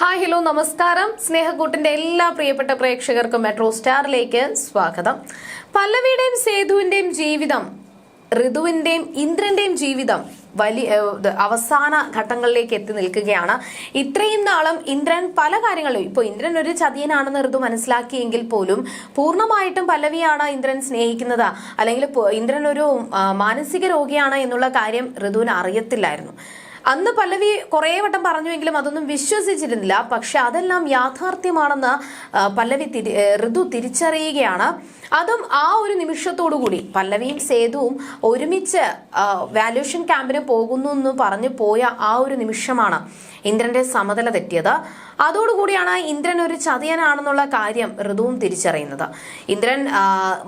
Hi hello നമസ്കാരം. സ്നേഹക്കൂട്ടിന്റെ എല്ലാ പ്രിയപ്പെട്ട പ്രേക്ഷകർക്കും മെട്രോ സ്റ്റാറിലേക്ക് സ്വാഗതം. പല്ലവിയുടെയും സേതുവിന്റെയും ജീവിതം ഋതുവിന്റെയും ഇന്ദ്രന്റെയും ജീവിതം വലിയ അവസാന ഘട്ടങ്ങളിലേക്ക് എത്തി നിൽക്കുകയാണ്. ഇത്രയും നാളും ഇന്ദ്രൻ പല കാര്യങ്ങളും ഇപ്പോൾ ഇന്ദ്രൻ ഒരു ചതിയനാണെന്ന് ഋതു മനസ്സിലാക്കിയെങ്കിൽ പോലും പൂർണമായിട്ടും പല്ലവിയാണ് ഇന്ദ്രൻ സ്നേഹിക്കുന്നത്. അല്ലെങ്കിൽ ഇന്ദ്രൻ ഒരു മാനസിക രോഗിയാണ് എന്നുള്ള കാര്യം ഋതുവിന് അറിയത്തില്ലായിരുന്നു. അന്ന് പല്ലവി കുറേ വട്ടം പറഞ്ഞുവെങ്കിലും അതൊന്നും വിശ്വസിച്ചിരുന്നില്ല. പക്ഷെ അതെല്ലാം യാഥാർത്ഥ്യമാണെന്ന് പല്ലവി ഋതു തിരിച്ചറിയുകയാണ്. അതും ആ ഒരു നിമിഷത്തോടു കൂടി. പല്ലവിയും സേതുവും ഒരുമിച്ച് വാല്യൂഷൻ ക്യാമ്പിന് പോകുന്നു എന്ന് പറഞ്ഞു പോയ ആ ഒരു നിമിഷമാണ് ഇന്ദ്രന്റെ സമതല തെറ്റിയത്. അതോടുകൂടിയാണ് ഇന്ദ്രൻ ഒരു ചതിയനാണെന്നുള്ള കാര്യം ഋതുവും തിരിച്ചറിയുന്നത്. ഇന്ദ്രൻ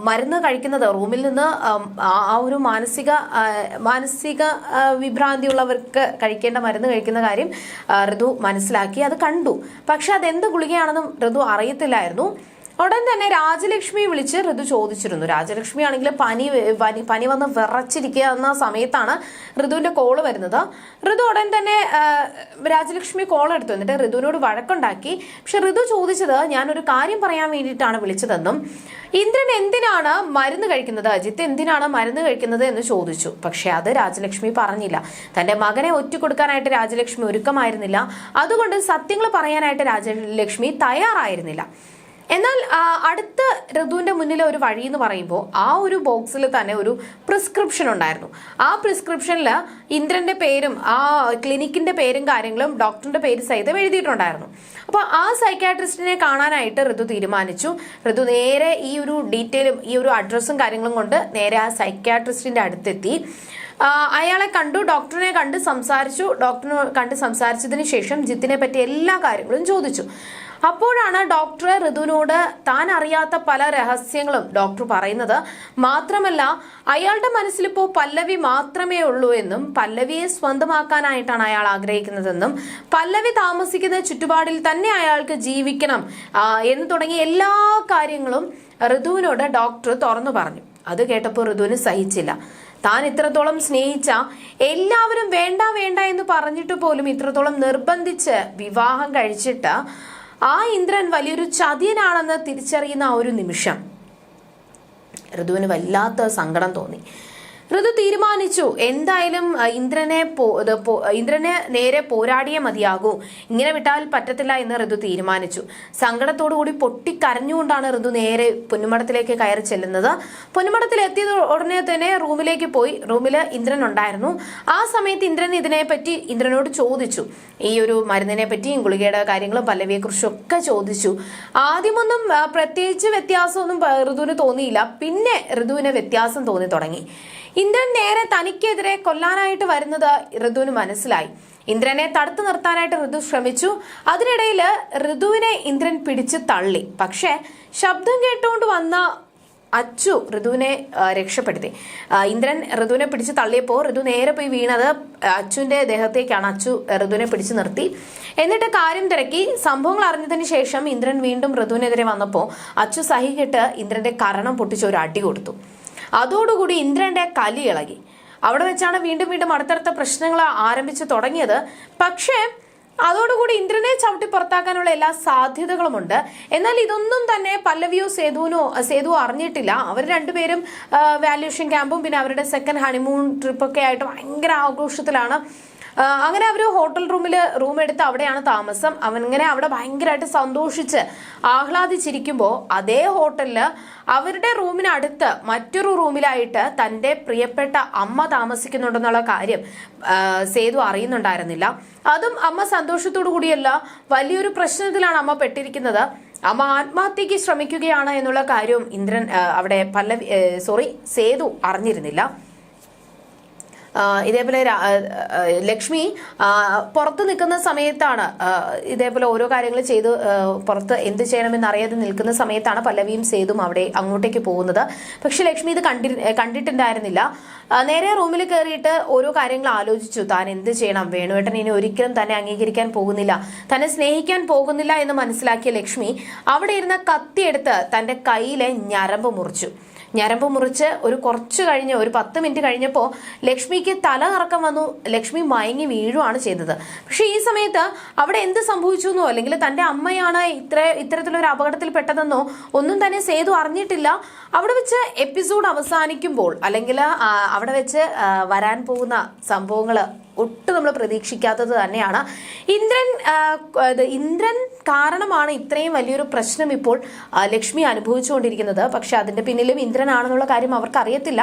മരുന്ന് കഴിക്കുന്നത് റൂമിൽ നിന്ന് ആ ഒരു മാനസിക മാനസിക വിഭ്രാന്തിയുള്ളവർക്ക് കഴിക്കേണ്ട മരുന്ന് കഴിക്കുന്ന കാര്യം ഋതു മനസ്സിലാക്കി അത് കണ്ടു. പക്ഷെ അതെന്ത് ഗുളികയാണെന്നും ഋതു അറിയത്തില്ലായിരുന്നു. ഉടൻ തന്നെ രാജലക്ഷ്മി വിളിച്ച് ഋതു ചോദിച്ചിരുന്നു. രാജലക്ഷ്മി ആണെങ്കിൽ പനി പനി വന്ന് വിറച്ചിരിക്കുക എന്ന സമയത്താണ് ഋതുവിന്റെ കോൾ വരുന്നത്. ഋതു ഉടൻ തന്നെ രാജലക്ഷ്മി കോൾ എടുത്തു. എന്നിട്ട് ഋതുവിനോട് വഴക്കുണ്ടാക്കി. പക്ഷെ ഋതു ചോദിച്ചത് ഞാനൊരു കാര്യം പറയാൻ വേണ്ടിയിട്ടാണ് വിളിച്ചതെന്നും ഇന്ദ്രൻ എന്തിനാണ് മരുന്ന് കഴിക്കുന്നത്? അജിത്ത് എന്തിനാണ് മരുന്ന് കഴിക്കുന്നത്? എന്ന് ചോദിച്ചു. പക്ഷെ അത് രാജലക്ഷ്മി പറഞ്ഞില്ല. തന്റെ മകനെ ഒറ്റുകൊടുക്കാനായിട്ട് രാജലക്ഷ്മി ഒരുക്കമായിരുന്നില്ല. അതുകൊണ്ട് സത്യങ്ങൾ പറയാനായിട്ട് രാജലക്ഷ്മി തയ്യാറായിരുന്നില്ല. എന്നാൽ അടുത്ത ഋതുവിന്റെ മുന്നിൽ ഒരു വഴി എന്ന് പറയുമ്പോൾ ആ ഒരു ബോക്സിൽ തന്നെ ഒരു പ്രിസ്ക്രിപ്ഷൻ ഉണ്ടായിരുന്നു. ആ പ്രിസ്ക്രിപ്ഷനിൽ ഇന്ദ്രന്റെ പേരും ആ ക്ലിനിക്കിന്റെ പേരും കാര്യങ്ങളും ഡോക്ടറിന്റെ പേര് സഹിതം എഴുതിയിട്ടുണ്ടായിരുന്നു. അപ്പോൾ ആ സൈക്കാട്രിസ്റ്റിനെ കാണാനായിട്ട് ഋതു തീരുമാനിച്ചു. ഋതു നേരെ ഈ ഒരു ഡീറ്റെയിലും ഈ ഒരു അഡ്രസ്സും കാര്യങ്ങളും കൊണ്ട് നേരെ ആ സൈക്കാട്രിസ്റ്റിന്റെ അടുത്തെത്തി. അയാളെ കണ്ടു ഡോക്ടറിനെ കണ്ട് സംസാരിച്ചു. ഡോക്ടറിനെ കണ്ട് സംസാരിച്ചതിന് ശേഷം ജിത്തിനെ പറ്റി എല്ലാ കാര്യങ്ങളും ചോദിച്ചു. അപ്പോഴാണ് ഡോക്ടർ ഋതുവിനോട് താൻ അറിയാത്ത പല രഹസ്യങ്ങളും ഡോക്ടർ പറയുന്നത്. മാത്രമല്ല അയാളുടെ മനസ്സിലിപ്പോൾ പല്ലവി മാത്രമേ ഉള്ളൂ എന്നും പല്ലവിയെ സ്വന്തമാക്കാനായിട്ടാണ് അയാൾ ആഗ്രഹിക്കുന്നതെന്നും പല്ലവി താമസിക്കുന്ന ചുറ്റുപാടിൽ തന്നെ അയാൾക്ക് ജീവിക്കണം എന്ന് തുടങ്ങിയ എല്ലാ കാര്യങ്ങളും ഋതുവിനോട് ഡോക്ടർ തുറന്നു പറഞ്ഞു. അത് കേട്ടപ്പോൾ ഋതുവിന് സഹിച്ചില്ല. താൻ ഇത്രത്തോളം സ്നേഹിച്ച എല്ലാവരും വേണ്ട വേണ്ട എന്ന് പറഞ്ഞിട്ട് പോലും ഇത്രത്തോളം നിർബന്ധിച്ച് വിവാഹം കഴിച്ചിട്ട് ആ ഇന്ദ്രൻ വലിയൊരു ചതിയനാണെന്ന് തിരിച്ചറിയുന്ന ആ ഒരു നിമിഷം. ഋതുവിന് വല്ലാത്ത സങ്കടം തോന്നി. ഋതു തീരുമാനിച്ചു. എന്തായാലും ഇന്ദ്രനെ ഇന്ദ്രനെ നേരെ പോരാടിയേ മതിയാകൂ. ഇങ്ങനെ വിട്ടാൽ പറ്റത്തില്ല എന്ന് ഋതു തീരുമാനിച്ചു. സങ്കടത്തോടു കൂടി പൊട്ടിക്കരഞ്ഞുകൊണ്ടാണ് ഋതു നേരെ പൊന്നുമടത്തിലേക്ക് കയറി ചെല്ലുന്നത്. പൊന്നുമടത്തിൽ എത്തിയത് ഉടനെ തന്നെ റൂമിലേക്ക് പോയി. റൂമിൽ ഇന്ദ്രൻ ഉണ്ടായിരുന്നു ആ സമയത്ത് ഇന്ദ്രൻ ഇതിനെപ്പറ്റി ഇന്ദ്രനോട് ചോദിച്ചു. ഈ ഒരു മരുന്നിനെ പറ്റിയും ഗുളികയുടെ കാര്യങ്ങളും പല്ലവിയെ കുറിച്ചും ഒക്കെ ചോദിച്ചു. ആദ്യമൊന്നും പ്രത്യേകിച്ച് വ്യത്യാസമൊന്നും ഋതുവിന് തോന്നിയില്ല. പിന്നെ ഋതുവിന് വ്യത്യാസം തോന്നി തുടങ്ങി. ഇന്ദ്രൻ നേരെ തനിക്കെതിരെ കൊല്ലാനായിട്ട് വരുന്നത് ഋതുവിന് മനസ്സിലായി. ഇന്ദ്രനെ തടുത്തു നിർത്താനായിട്ട് ഋതു ശ്രമിച്ചു. അതിനിടയിൽ ഋതുവിനെ ഇന്ദ്രൻ പിടിച്ച് തള്ളി. പക്ഷേ ശബ്ദം കേട്ടുകൊണ്ട് വന്ന അച്ചു ഋതുവിനെ രക്ഷപ്പെടുത്തി. ഇന്ദ്രൻ ഋതുവിനെ പിടിച്ച് തള്ളിയപ്പോൾ ഋതു നേരെ പോയി വീണത് അച്ചുവിന്റെ ദേഹത്തേക്കാണ്. അച്ചു ഋതുവിനെ പിടിച്ചു നിർത്തി. എന്നിട്ട് കാര്യം തിരക്കി. സംഭവങ്ങൾ അറിഞ്ഞതിന് ശേഷം ഇന്ദ്രൻ വീണ്ടും ഋതുവിനെതിരെ വന്നപ്പോൾ അച്ചു സഹിക്കിട്ട് ഇന്ദ്രന്റെ കരണം പൊട്ടിച്ച് ഒരു അടി കൊടുത്തു. അതോടുകൂടി ഇന്ദ്രന്റെ കലി ഇളകി. അവിടെ വെച്ചാണ് വീണ്ടും വീണ്ടും അടുത്തടുത്ത പ്രശ്നങ്ങൾ ആരംഭിച്ചു തുടങ്ങിയത്. പക്ഷേ അതോടുകൂടി ഇന്ദ്രനെ ചവിട്ടി പുറത്താക്കാനുള്ള എല്ലാ സാധ്യതകളുമുണ്ട്. എന്നാൽ ഇതൊന്നും തന്നെ പല്ലവിയോ സേതുവിനോ സേതുവോ അറിഞ്ഞിട്ടില്ല. അവർ രണ്ടുപേരും വാല്യൂഷൻ ക്യാമ്പും പിന്നെ അവരുടെ സെക്കൻഡ് ഹണിമൂൺ ട്രിപ്പൊക്കെ ആയിട്ട് ഭയങ്കര ആഘോഷത്തിലാണ് അങ്ങനെ അവർ ഹോട്ടൽ റൂമിൽ റൂം എടുത്ത് അവിടെയാണ് താമസം. അവനിങ്ങനെ അവിടെ ഭയങ്കരമായിട്ട് സന്തോഷിച്ച് ആഹ്ലാദിച്ചിരിക്കുമ്പോൾ അതേ ഹോട്ടലിൽ അവരുടെ റൂമിനടുത്ത് മറ്റൊരു റൂമിലായിട്ട് തന്റെ പ്രിയപ്പെട്ട അമ്മ താമസിക്കുന്നുണ്ടെന്നുള്ള കാര്യം സേതു അറിയുന്നുണ്ടായിരുന്നില്ല. അതും അമ്മ സന്തോഷത്തോടു കൂടിയല്ല വലിയൊരു പ്രശ്നത്തിലാണ് അമ്മ പെട്ടിരിക്കുന്നത്. അമ്മ ആത്മഹത്യക്ക് ശ്രമിക്കുകയാണ് എന്നുള്ള കാര്യവും ഇന്ദ്രൻ അവിടെ പല്ലവി സോറി സേതു അറിഞ്ഞിരുന്നില്ല. ഇതേപോലെ ലക്ഷ്മി പുറത്ത് നിൽക്കുന്ന സമയത്താണ് ഇതേപോലെ ഓരോ കാര്യങ്ങൾ ചെയ്ത് പുറത്ത് എന്ത് ചെയ്യണമെന്ന് അറിയാതെ നിൽക്കുന്ന സമയത്താണ് പല്ലവിയും സേതും അവിടെ അങ്ങോട്ടേക്ക് പോകുന്നത്. പക്ഷെ ലക്ഷ്മി ഇത് കണ്ടി കണ്ടിട്ടുണ്ടായിരുന്നില്ല. നേരെ റൂമിൽ കയറിയിട്ട് ഓരോ കാര്യങ്ങൾ ആലോചിച്ചു. താൻ എന്ത് ചെയ്യണം? വേണുവേട്ടൻ ഇനി ഒരിക്കലും തന്നെ അംഗീകരിക്കാൻ പോകുന്നില്ല. തന്നെ സ്നേഹിക്കാൻ പോകുന്നില്ല എന്ന് മനസ്സിലാക്കിയ ലക്ഷ്മി അവിടെ ഇരുന്ന കത്തിയെടുത്ത് തന്റെ കയ്യിലെ ഞരമ്പ് മുറിച്ചു. ഞരമ്പ് മുറിച്ച് ഒരു കുറച്ച് കഴിഞ്ഞ് ഒരു പത്ത് മിനിറ്റ് കഴിഞ്ഞപ്പോൾ ലക്ഷ്മിക്ക് തല കറക്കം വന്നു. ലക്ഷ്മി മയങ്ങി വീഴുവാണ് ചെയ്തത്. പക്ഷേ ഈ സമയത്ത് അവിടെ എന്ത് സംഭവിച്ചു എന്നോ അല്ലെങ്കിൽ തന്റെ അമ്മയാണ് ഇത്ര ഇത്തരത്തിലൊരു അപകടത്തിൽ പെട്ടതെന്നോ ഒന്നും തന്നെ സേതു അറിഞ്ഞിട്ടില്ല. അവിടെ വെച്ച് എപ്പിസോഡ് അവസാനിക്കുമ്പോൾ അല്ലെങ്കിൽ അവിടെ വെച്ച് വരാൻ പോകുന്ന സംഭവങ്ങൾ ഒട്ടും നമ്മൾ പ്രതീക്ഷിക്കാത്തത് തന്നെയാണ്. ഇന്ദ്രൻ ഇന്ദ്രൻ കാരണമാണ് ഇത്രയും വലിയൊരു പ്രശ്നം ഇപ്പോൾ ലക്ഷ്മി അനുഭവിച്ചുകൊണ്ടിരിക്കുന്നത്. പക്ഷെ അതിന്റെ പിന്നിലും ഇന്ദ്രനാണെന്നുള്ള കാര്യം അവർക്ക് അറിയത്തില്ല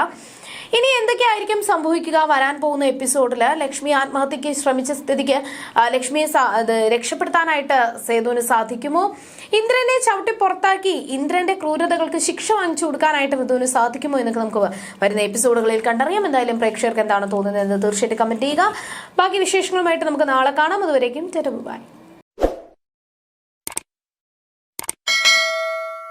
ഇനി എന്തൊക്കെയായിരിക്കും സംഭവിക്കുക? വരാൻ പോകുന്ന എപ്പിസോഡിൽ ലക്ഷ്മി ആത്മഹത്യക്ക് ശ്രമിച്ച സ്ഥിതിക്ക് ലക്ഷ്മിയെ രക്ഷപ്പെടുത്താനായിട്ട് സേതുവിന് സാധിക്കുമോ? ഇന്ദ്രനെ ചവിട്ടി പുറത്താക്കി ഇന്ദ്രന്റെ ക്രൂരതകൾക്ക് ശിക്ഷ വാങ്ങിച്ചു കൊടുക്കാനായിട്ട് ഋതുവിന് സാധിക്കുമോ എന്നൊക്കെ നമുക്ക് വരുന്ന എപ്പിസോഡുകളിൽ കണ്ടറിയാം. എന്തായാലും പ്രേക്ഷകർക്ക് എന്താണ് തോന്നുന്നത് തീർച്ചയായിട്ടും കമന്റ് ചെയ്യുക. ബാക്കി വിശേഷങ്ങളുമായിട്ട് നമുക്ക് നാളെ കാണാം. അതുവരേക്കും ബൈ